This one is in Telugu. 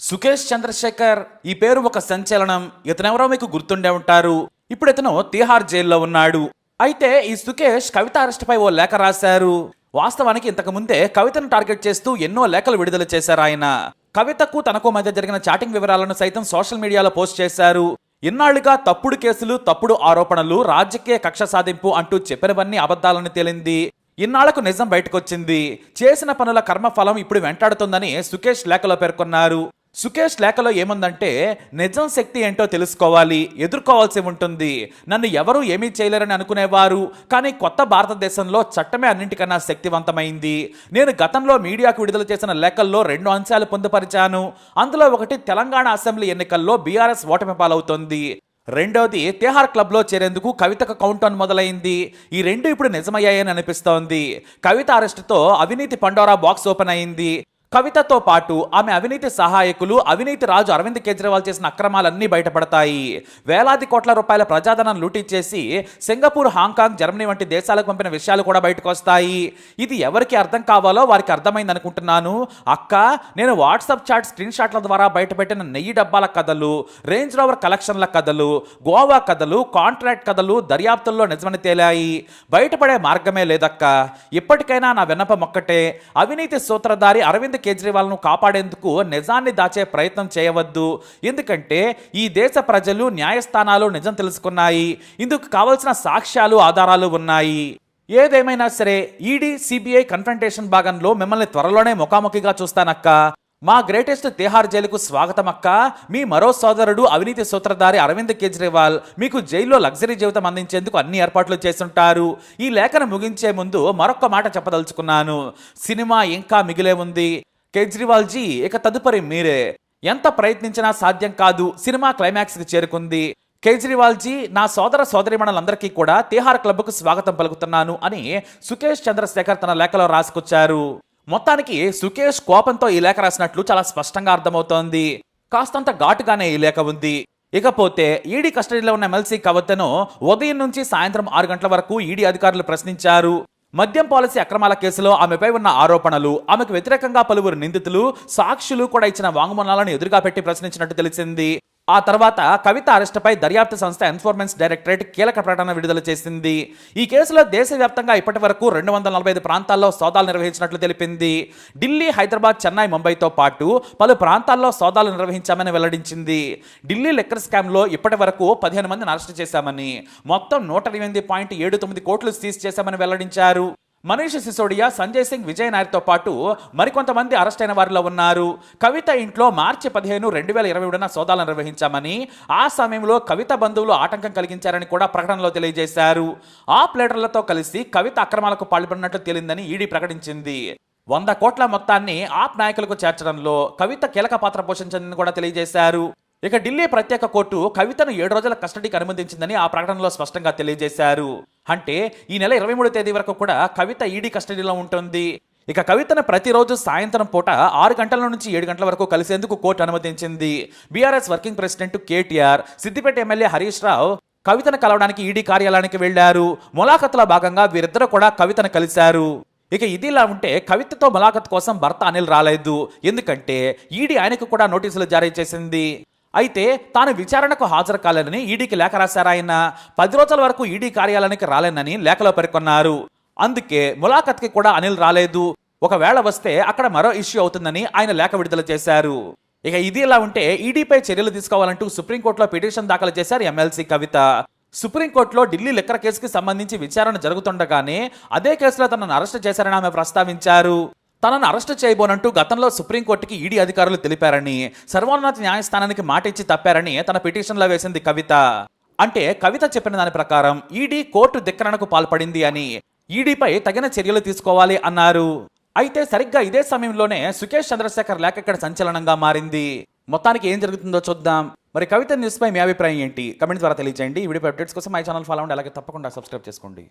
సుకేష్ చంద్రశేఖర్ ఈ పేరు ఒక సంచలనం. ఇతనెవరో మీకు గుర్తుండే ఉంటారు. ఇప్పుడు ఇతను తిహార్ జైల్లో ఉన్నాడు. అయితే ఈ సుకేష్ కవిత అరెస్ట్పై ఓ లేఖ రాశారు. వాస్తవానికి ఇంతకు ముందే కవితను టార్గెట్ చేస్తూ ఎన్నో లేఖలు విడుదల చేశారు ఆయన. కవితకు తనకు మధ్య జరిగిన చాటింగ్ వివరాలను సైతం సోషల్ మీడియాలో పోస్ట్ చేశారు. ఇన్నాళ్ళుగా తప్పుడు కేసులు తప్పుడు ఆరోపణలు రాజకీయ కక్ష సాధింపు అంటూ చెప్పినవన్నీ అబద్ధాలని తేలింది. ఇన్నాళ్ళకు నిజం బయటకొచ్చింది. చేసిన పనుల కర్మఫలం ఇప్పుడు వెంటాడుతుందని సుకేష్ లేఖలో పేర్కొన్నారు. సుకేష్ లేఖలో ఏముందంటే నిజం శక్తి ఏంటో తెలుసుకోవాలి ఎదుర్కోవాల్సి ఉంటుంది. నన్ను ఎవరూ ఏమీ చేయలేరని అనుకునేవారు కానీ కొత్త భారతదేశంలో చట్టమే అన్నింటికన్నా శక్తివంతమైంది. నేను గతంలో మీడియాకు విడుదల చేసిన లేఖల్లో రెండు అంశాలు పొందుపరిచాను. అందులో ఒకటి తెలంగాణ అసెంబ్లీ ఎన్నికల్లో బీఆర్ఎస్ ఓటమి పాలవుతోంది. రెండోది తిహార్ క్లబ్లో చేరేందుకు కవితకు కౌంటౌన్ మొదలైంది. ఈ రెండు ఇప్పుడు నిజమయ్యాయని అనిపిస్తోంది. కవిత అరెస్టుతో అవినీతి పండోరా బాక్స్ ఓపెన్ అయింది. కవితతో పాటు ఆమె అవినీతి సహాయకులు అవినీతి రాజు అరవింద్ కేజ్రీవాల్ చేసిన అక్రమాలన్నీ బయటపడతాయి. వేలాది కోట్ల రూపాయల ప్రజాధనం లూటీ చేసి సింగపూర్ హాంకాంగ్ జర్మనీ వంటి దేశాలకు పంపిన విషయాలు కూడా బయటకు వస్తాయి. ఇది ఎవరికి అర్థం కావాలో వారికి అర్థమైంది అనుకుంటున్నాను. అక్క నేను వాట్సాప్ చాట్ స్క్రీన్ షాట్ల ద్వారా బయటపెట్టిన నెయ్యి డబ్బాల కథలు రేంజ్ రోవర్ కలెక్షన్ల కథలు గోవా కథలు కాంట్రాక్ట్ కథలు దర్యాప్తుల్లో నిజమని తేలాయి. బయటపడే మార్గమే లేదక్క. ఇప్పటికైనా నా విన్నపం ఒక్కటే. అవినీతి సూత్రధారి అరవింద్ కేజ్రీవాల్ను కాపాడేందుకు నిజాన్ని దాచే ప్రయత్నం చేయవద్దు. ఎందుకంటే ఈ దేశ ప్రజలు న్యాయస్థానాలు నిజం తెలుసుకున్నాయి. ఇందుకు కావలసిన సాక్ష్యాలు ఆధారాలు ఉన్నాయి. ఏదేమైనా సరే ఈడీ సిబిఐ కన్ఫంటేషన్ భాగంలో మిమ్మల్ని త్వరలోనే ముఖాముఖిగా చూస్తానక్క. మా గ్రేటెస్ట్ తిహార్ జైలుకు స్వాగతం అక్క మీ మరో సోదరుడు అవినీతి సూత్రధారి అరవింద్ కేజ్రీవాల్ మీకు జైల్లో లగ్జరీ జీవితం అందించేందుకు అన్ని ఏర్పాట్లు చేస్తుంటారు. ఈ లేఖను ముగించే ముందు మరొక్క మాట చెప్పదలుచుకున్నాను. సినిమా ఇంకా మిగిలే ఉంది. కేజ్రీవాల్ జీ ఇక తదుపరి మీరే. ఎంత ప్రయత్నించినా సాధ్యం కాదు సినిమా క్లైమాక్స్కి చేరుకుంది. కేజ్రీవాల్ జీ నా సోదర సోదరిమణులందరికీ కూడా తిహార్ క్లబ్కు స్వాగతం పలుకుతున్నాను అని సుకేష్ చంద్రశేఖర్ తన లేఖలో రాసుకొచ్చారు. మొత్తానికి సుకేష్ కోపంతో ఈ లేఖ రాసినట్లు చాలా స్పష్టంగా అర్థమవుతోంది. కాస్తంత ఘాటుగానే ఈ లేఖ ఉంది. ఇకపోతే ఈడీ కస్టడీలో ఉన్న ఎమ్మెల్సీ కవితను ఉదయం నుంచి సాయంత్రం ఆరు గంటల వరకు ఈడీ అధికారులు ప్రశ్నించారు. మద్యం పాలసీ అక్రమాల కేసులో ఆమెపై ఉన్న ఆరోపణలు ఆమెకు వ్యతిరేకంగా పలువురు నిందితులు సాక్షులు కూడా ఇచ్చిన వాంగ్మూలాలను ఎదురుగా పెట్టి ప్రశ్నించినట్టు తెలిసింది. ఆ తర్వాత కవిత అరెస్టుపై దర్యాప్తు సంస్థ ఎన్ఫోర్స్మెంట్ డైరెక్టరేట్ కీలక ప్రకటన విడుదల చేసింది. ఈ కేసులో దేశవ్యాప్తంగా ఇప్పటి వరకు రెండు వందల నలభై ఐదు ప్రాంతాల్లో సోదాలు నిర్వహించినట్లు తెలిపింది. ఢిల్లీ హైదరాబాద్ చెన్నై ముంబైతో పాటు పలు ప్రాంతాల్లో సోదాలు నిర్వహించామని వెల్లడించింది. ఢిల్లీ లెక్కర్ స్కామ్లో ఇప్పటి వరకు పదిహేను మందిని అరెస్టు చేశామని మొత్తం నూట ఎనిమిది పాయింట్ ఏడు తొమ్మిది కోట్లు సీజ్ చేశామని వెల్లడించారు. మనీష్ సిసోడియా సంజయ్ సింగ్ విజయ్ నాయర్తో పాటు మరికొంతమంది అరెస్ట్ అయిన వారిలో ఉన్నారు. కవిత ఇంట్లో మార్చి పదిహేను రెండు వేల ఇరవై ఒకటిన సోదాలు నిర్వహించామని ఆ సమయంలో కవిత బంధువులు ఆటంకం కలిగించారని కూడా ప్రకటనలో తెలియజేశారు. ఆ ప్లేటర్లతో కలిసి కవిత అక్రమాలకు పాల్పడినట్లు తేలిందని ఈడీ ప్రకటించింది. వంద కోట్ల మొత్తాన్ని ఆప్ నాయకులకు చేర్చడంలో కవిత కీలక పాత్ర పోషించిందని కూడా తెలియజేశారు. ఇక ఢిల్లీ ప్రత్యేక కోర్టు కవితను ఏడు రోజుల కస్టడీకి అనుమతించిందని ఆ ప్రకటనలో స్పష్టంగా తెలియజేశారు. అంటే ఈ నెల ఇరవై మూడో తేదీ వరకు కూడా కవిత ఈడీ కస్టడీలో ఉంటుంది. ఇక కవితను ప్రతిరోజు సాయంత్రం పూట ఆరు గంటల నుంచి ఏడు గంటల వరకు కలిసేందుకు కోర్టు అనుమతించింది. BRS working president KTR Siddipet MLA Harish Rao కవితను కలవడానికి ఈడీ కార్యాలయానికి వెళ్ళారు ములాఖతులో భాగంగా వీరిద్దరూ కూడా కవితను కలిశారు. ఇక ఇదిలా ఉంటే కవితతో ములాఖత్ కోసం భర్త అనిల్ రాలేదు. ఎందుకంటే ఈడీ ఆయనకు కూడా నోటీసులు జారీ చేసింది. అయితే తాను విచారణకు హాజరు కాలేనని ఈడీకి లేఖ రాశారాయన పది రోజుల వరకు ఈడీ కార్యాలయానికి రాలేనని లేఖలో పేర్కొన్నారు. అందుకే ములాఖత్కి కూడా అనిల్ రాలేదు. ఒకవేళ వస్తే అక్కడ మరో ఇష్యూ అవుతుందని ఆయన లేఖ విడుదల చేశారు. ఇక ఇది ఇలా ఉంటే ఈడీపై చర్యలు తీసుకోవాలంటూ సుప్రీంకోర్టులో పిటిషన్ దాఖలు చేశారు ఎమ్మెల్సీ కవిత. సుప్రీంకోర్టులో ఢిల్లీ లెక్కర కేసుకి సంబంధించి విచారణ జరుగుతుండగానే అదే కేసులో తనను అరెస్ట్ చేశారని ఆమె ప్రస్తావించారు. తనను అరెస్ట్ చేయబోనంటూ గతంలో సుప్రీంకోర్టుకి ఈడీ అధికారులు తెలిపారని సర్వోన్నత న్యాయస్థానానికి మాట ఇచ్చి తప్పారని తన పిటిషన్లో వేసింది కవిత. అంటే కవిత చెప్పిన దాని ప్రకారం ఈడీ కోర్టు ధిక్కరణకు పాల్పడింది అని ఈడీపై తగిన చర్యలు తీసుకోవాలి అన్నారు. అయితే సరిగ్గా ఇదే సమయంలోనే సుకేష్ చంద్రశేఖర్ లేఖ ఇక్కడ సంచలనంగా మారింది. మొత్తానికి ఏం జరుగుతుందో చూద్దాం. మరి కవిత న్యూస్పై మీ అభిప్రాయం ఏంటి? కమెంట్ ద్వారా తెలియజేయండి. వీడియో అప్డేట్స్ కోసం మై ఛానల్ ఫాలో అండి అలాగే తప్పకుండా సబ్స్క్రైబ్ చేసుకోండి.